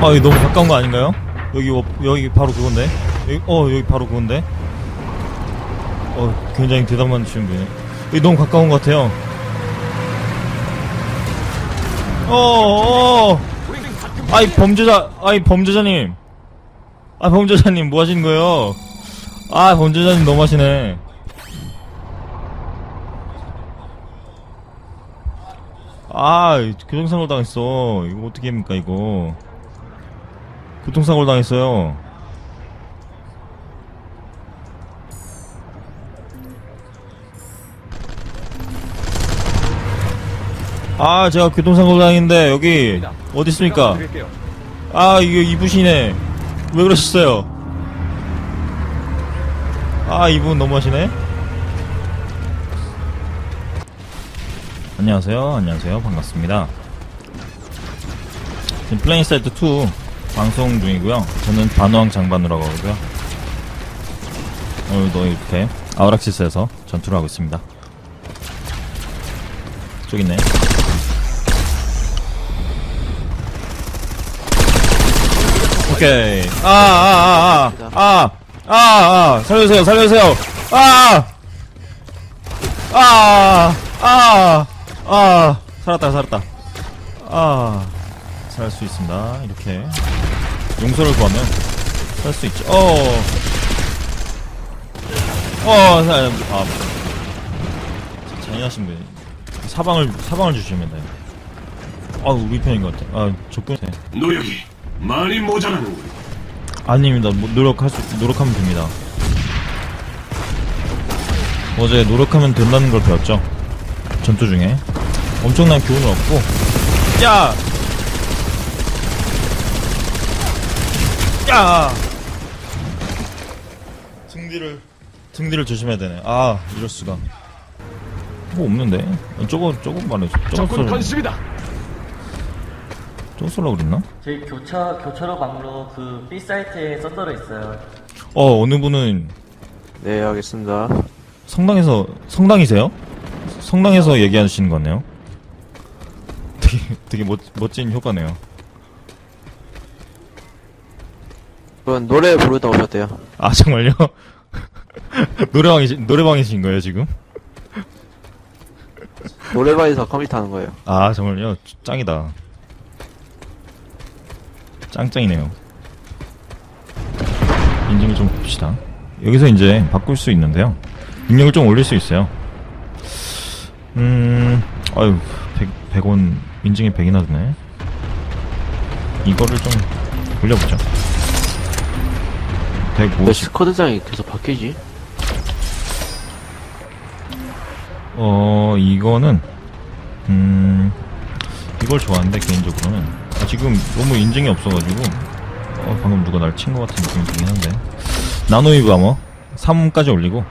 아, 여기 너무 가까운 거 아닌가요? 여기, 어, 여기 바로 그건데? 여기, 어, 여기 바로 그건데? 어, 굉장히 대답만 주시는 분이네. 여기 너무 가까운 것 같아요. 어, 어, 아이, 범죄자, 아이, 범죄자님. 아, 범죄자님, 뭐 하시는 거예요? 아, 범죄자님 너무 하시네. 아, 교통사고 당했어. 이거 어떻게 합니까, 이거. 교통사고를 당했어요. 아, 제가 교통사고 당했는데, 여기, 어디 있습니까? 아, 이거 이부시네. 왜 그러셨어요? 아, 이분 너무하시네. 안녕하세요. 안녕하세요. 반갑습니다. 지금 플레인 사이트 2 방송 중이고요. 저는 반왕 장반우라고 하고요. 오늘도 이렇게 아우락시스에서 전투를 하고 있습니다. 저기 있네. 오케이. 아, 아, 아, 아, 아, 아, 아, 살려주세요, 살려주세요. 아, 아, 아, 아, 살았다, 살았다. 아, 살 수 있습니다. 이렇게. 용서를 구하면 살 수 있죠. 어, 어, 살, 아, 잔인하신 분. 사방을, 사방을 주시면 돼요. 아, 우리 편인 것 같아. 아, 적군. 노력이 많이 모자라는군. 아닙니다. 뭐 노력할 수, 노력하면 됩니다. 어제 노력하면 된다는 걸 배웠죠. 전투 중에. 엄청난 교훈을 얻고. 야! 야! 등뒤를, 등뒤를 조심해야 되네. 아, 이럴 수가. 뭐 없는데? 저거, 저거 말해. 저거 적군 쏠, 건습이다. 저거 쏠라 그랬나? 저희 교차 교차로 방로 그 B 사이트에 썬더러 있어요. 어, 어느 분은 네, 알겠습니다. 성당에서 성당이세요? 성당에서 얘기하시는 거네요. 되게 되게 멋, 멋진 효과네요. 그건 노래 부르다 오셨대요. 아 정말요? 노래방이시 노래방이신 거예요 지금? 노래방에서 컴퓨터 하는 거예요. 아 정말요? 짱이다. 짱짱이네요. 인증을 좀 봅시다. 여기서 이제 바꿀 수 있는데요. 능력을 좀 올릴 수 있어요. 음, 아유, 100, 100원, 인증이 100이나 드네. 이거를 좀 올려보죠. 왜 150. 스쿼드장이 계속 바뀌지? 어, 이거는, 음, 이걸 좋아하는데, 개인적으로는. 아, 지금 너무 인증이 없어가지고, 어, 방금 누가 날 친 것 같은 느낌이 들긴 한데. 나노이브 아머 3까지 올리고,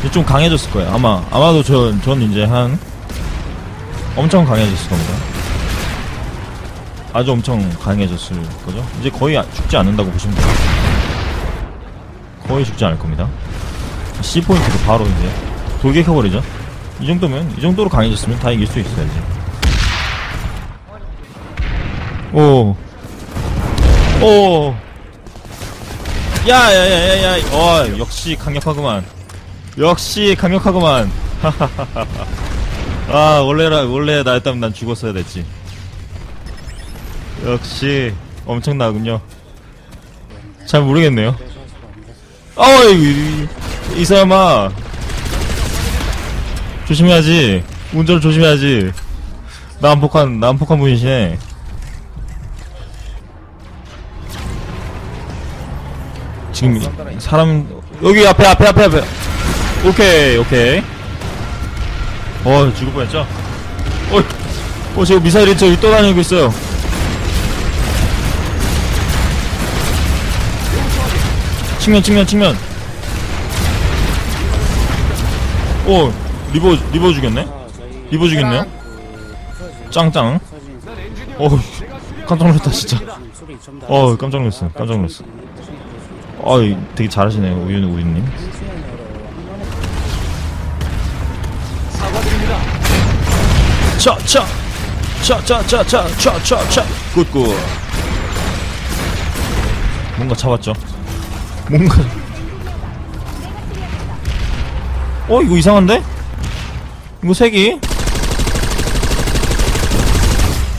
이제 좀 강해졌을 거예요. 아마, 아마도 전, 전 이제 한, 엄청 강해졌을 겁니다. 아주 엄청 강해졌을 거죠. 이제 거의 아- 죽지 않는다고 보시면 돼요. 거의 죽지 않을 겁니다. C포인트로 바로 이제 돌격해버리죠. 이 정도면, 이 정도로 강해졌으면 다 이길 수 있어야지. 오. 오. 야, 야, 야, 야, 야. 어, 역시 강력하구만. 역시 강력하구만. 아, 원래라, 원래 나였다면 난 죽었어야 됐지. 역시, 엄청나군요. 잘 모르겠네요. 어, 이, 이, 이 사람아. 조심해야지. 운전을 조심해야지. 난폭한, 난폭한 분이시네. 지금 사람 여기 앞에 앞에 앞에 앞에 오케이 오케이 어 죽을 뻔했죠 어, 어 지금 미사일이 저기 떠다니고 있어요 측면 측면 측면. 오 리버 리버 죽였네? 리버 죽였네요? 짱짱. 어 깜짝 놀랐다 진짜. 어 깜짝 놀랐어 깜짝 놀랐어 어 되게 잘하시네요 우유님 사과드립니다. 차차. 차차차차차차차. 굿굿. 뭔가 잡았죠. 뭔가. 어, 이거 이상한데? 이거 색이?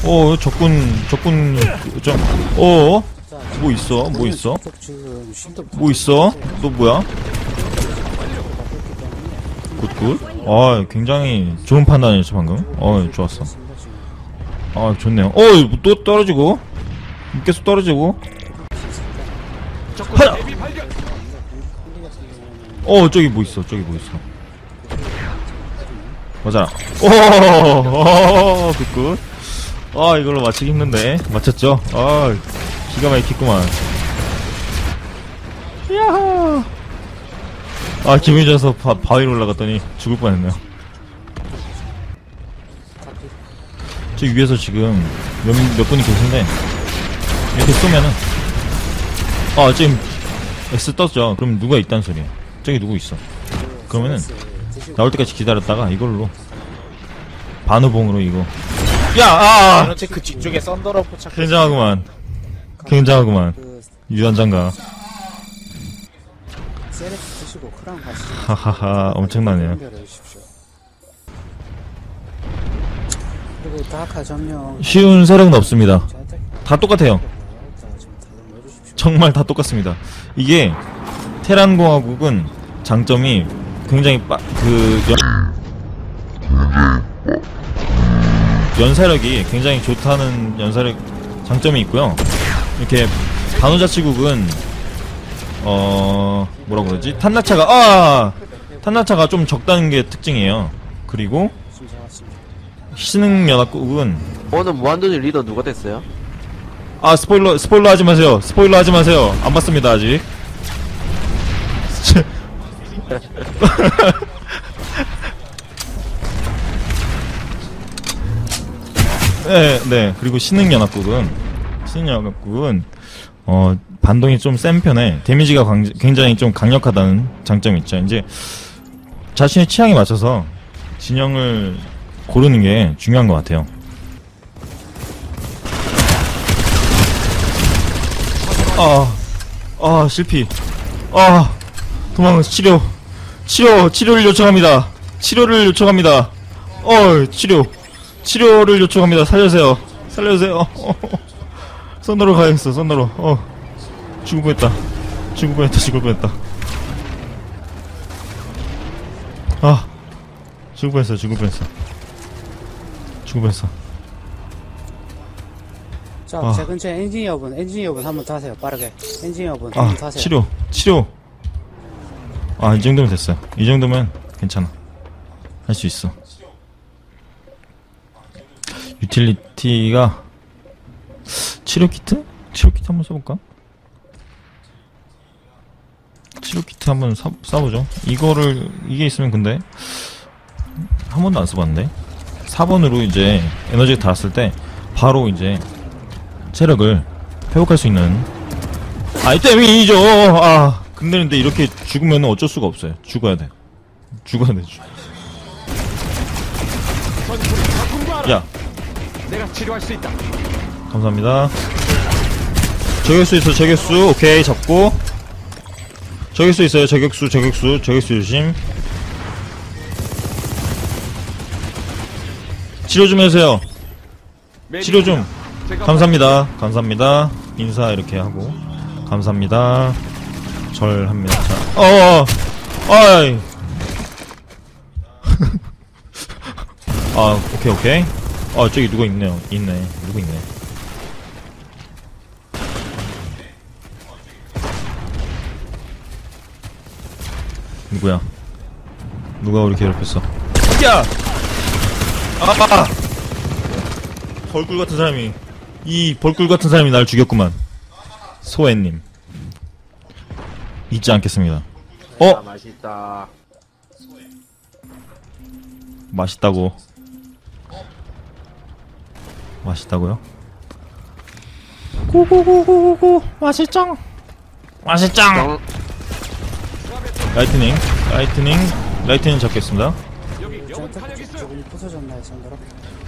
어, 적군, 적군, 좀, 어? 뭐 있어? 뭐 있어? 뭐 있어? 또 뭐야? 굿굿. 아, 굉장히 좋은 판단이었어, 방금. 어, 좋았어. 아, 좋네요. 어, 또 떨어지고. 계속 떨어지고. 어, 저기 뭐 있어, 저기 뭐 있어. 맞아. 오, 오, 굿굿. 아, 이걸로 맞추기 힘든데. 맞췄죠? 아, 기가 막히구만. 야호! 아, 기분이 좋아서 바, 바위로 올라갔더니 죽을 뻔했네요. 저 위에서 지금 몇, 몇 분이 계신데, 이렇게 쏘면은, 아, 지금 S 떴죠? 그럼 누가 있단 소리야? 저기 누구 있어? 그러면은, 나올 때까지 기다렸다가 이걸로, 반우봉으로 이거. 야, 아! 그 뒤쪽에 썬더러 포착 굉장하구만. 굉장하구만. 가시죠 하하하, 엄청나네요. 쉬운 세력은 없습니다. 다 똑같아요. 정말 다 똑같습니다. 이게 테란 공화국은 장점이 굉장히 빠, 그 연, 연사력이 굉장히 좋다는 연사력 장점이 있고요. 이렇게 반호자치국은 어 뭐라고 그러지? 탄나차가 아 탄나차가 좀 적다는 게 특징이에요. 그리고 신흥연합국은 오늘 무한도전 리더 누가 됐어요? 아 스포일러 스포일러 하지 마세요. 스포일러 하지 마세요. 안 봤습니다 아직. 네, 네. 그리고 신흥연합국은 신흥연합국은 어 반동이 좀 센 편에 데미지가 광- 굉장히 좀 강력하다는 장점이 있죠. 이제 자신의 취향에 맞춰서 진영을 고르는 게 중요한 것 같아요. 아, 아, 실패. 아, 도망, 치료. 치료, 치료를 요청합니다. 치료를 요청합니다. 어, 치료. 치료를 요청합니다. 살려주세요. 살려주세요. 어, 손으로 가야겠어, 손으로. 어, 죽을 뻔했다. 죽을 뻔했다, 죽을 뻔했다. 아, 죽을 뻔했어, 죽을 뻔했어. 죽을 뻔했어. 자, 아. 제 근처에 엔지니어분, 엔지니어분 한번 타세요, 빠르게. 엔지니어분 아, 한번 타세요. 치료, 치료. 아, 이 정도면 됐어요. 이 정도면 괜찮아. 할 수 있어. 유틸리티가 치료 키트? 치료 키트 한번 써볼까? 치료 키트 한번 사, 써보죠. 이거를 이게 있으면 근데 한 번도 안 써봤는데 4번으로 이제 에너지가 닿았을 때 바로 이제 체력을 회복할 수 있는 아이템이죠. 아, 근데 이렇게 죽으면 어쩔 수가 없어요. 죽어야 돼. 죽어야 돼. 죽. 야, 내가 치료할 수 있다. 감사합니다. 저격수 있어, 저격수. 오케이, 잡고. 저격수 있어요, 저격수, 저격수, 저격수 조심. 치료 좀 해주세요. 치료 좀. 감사합니다. 감사합니다. 인사 이렇게 하고. 감사합니다. 절합니다. 자, 어어, 아이. 아, 오케이, 오케이. 아, 저기 누가 있네요. 있네. 누구 있네. 누구야? 누가 우리 괴롭혔어? 야! 아! 벌꿀 같은 사람이 이 벌꿀 같은 사람이 날 죽였구만. 소애님 잊지 않겠습니다. 어 맛있다. 맛있다고. 맛있다고요? 고고고고고고 맛있짱. 맛있짱. 정, 라이트닝, 라이트닝, 라이트닝 잡겠습니다. 저한테 조금 부서졌나요, 썬더러?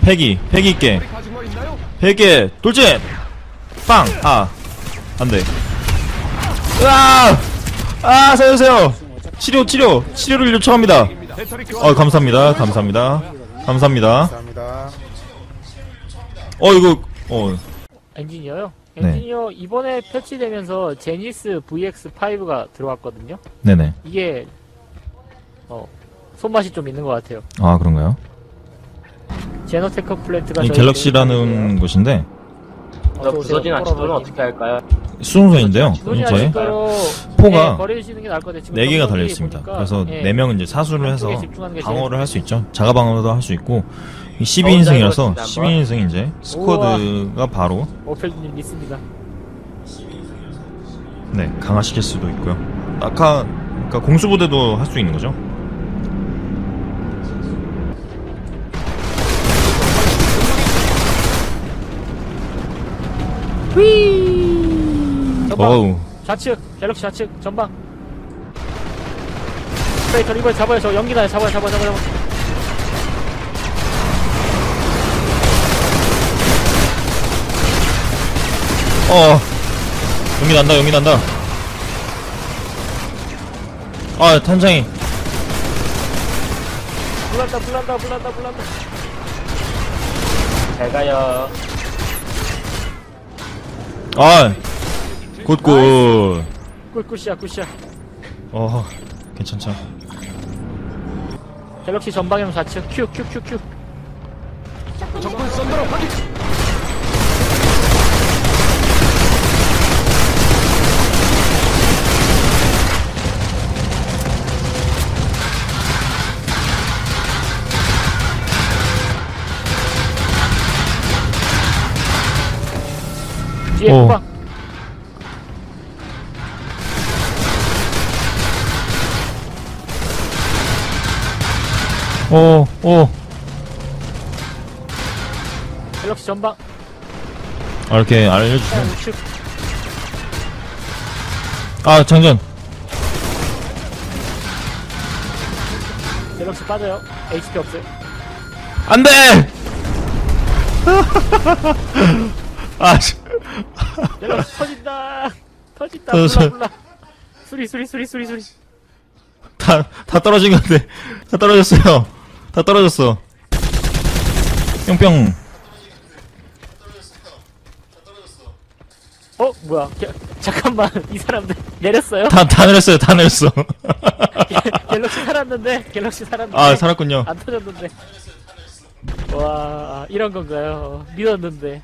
패기, 패기 있게. 베개 돌진 빵! 아 안돼 으아! 아, 살려주세요! 치료, 치료! 치료를 요청합니다! 어, 감사합니다. 감사합니다. 감사합니다. 감사합니다. 어, 이거, 어, 엔지니어요? 네. 엔지니어 이번에 패치되면서 제니스 VX5가 들어왔거든요. 네네. 이게 어 손맛이 좀 있는 것 같아요. 아, 그런가요? 제노테크 플랜트가 이 저희 갤럭시라는 곳인데, 부서진 호러버님. 어떻게 할까요? 근처에 아직도요. 포가 네, 4개가 경력이 달려 있습니다. 보니까, 그래서 예, 4명은 이제 사수를 해서 방어를 할 수 있죠. 자가 방어도 할 수 있고, 12인승이라서 12인승 이제 스쿼드가 바로, 오펠님 믿습니다. 네, 강화시킬 수도 있고요. 낙하, 그러니까 공수부대도 할 수 있는 거죠. 전방 어우, 좌측 갤럭시 좌측 전방. 스페이터 이걸 잡아요. 저 연기 나요. 잡아요. 잡아요. 잡아요. 잡아요. 어, 연기 난다, 연기 난다. 아, 탄창이. 불난다. 불난다. 불난다. 불난다. 잘 가요. 아, 굿굿. 꿀꿀이야. 꿀이야. 어, 괜찮죠. 갤럭시 전방향 좌측 큐큐큐 큐. 적군 썬더러 확인. 오, 오. 갤럭시 전방. 아, 이렇게 알려주시면. 우측. 아, 장전. 갤럭시 빠져요. HP 없어요. 안 돼! 아, 씨. 갤럭시 터진다. 터진다. 터졌어요. 불라 불라. 수리 수리 수리 수리 수리. 다, 다 떨어진 건데. 다 떨어졌어요. 다 떨어졌어. 뿅뿅. 어 뭐야? 게, 잠깐만 이 사람들 내렸어요? 다, 다 내렸어요. 다 내렸어. 갤럭시 살았는데 갤럭시 살았는데 아, 살았군요. 안 터졌는데. 와 이런 건가요? 믿었는데.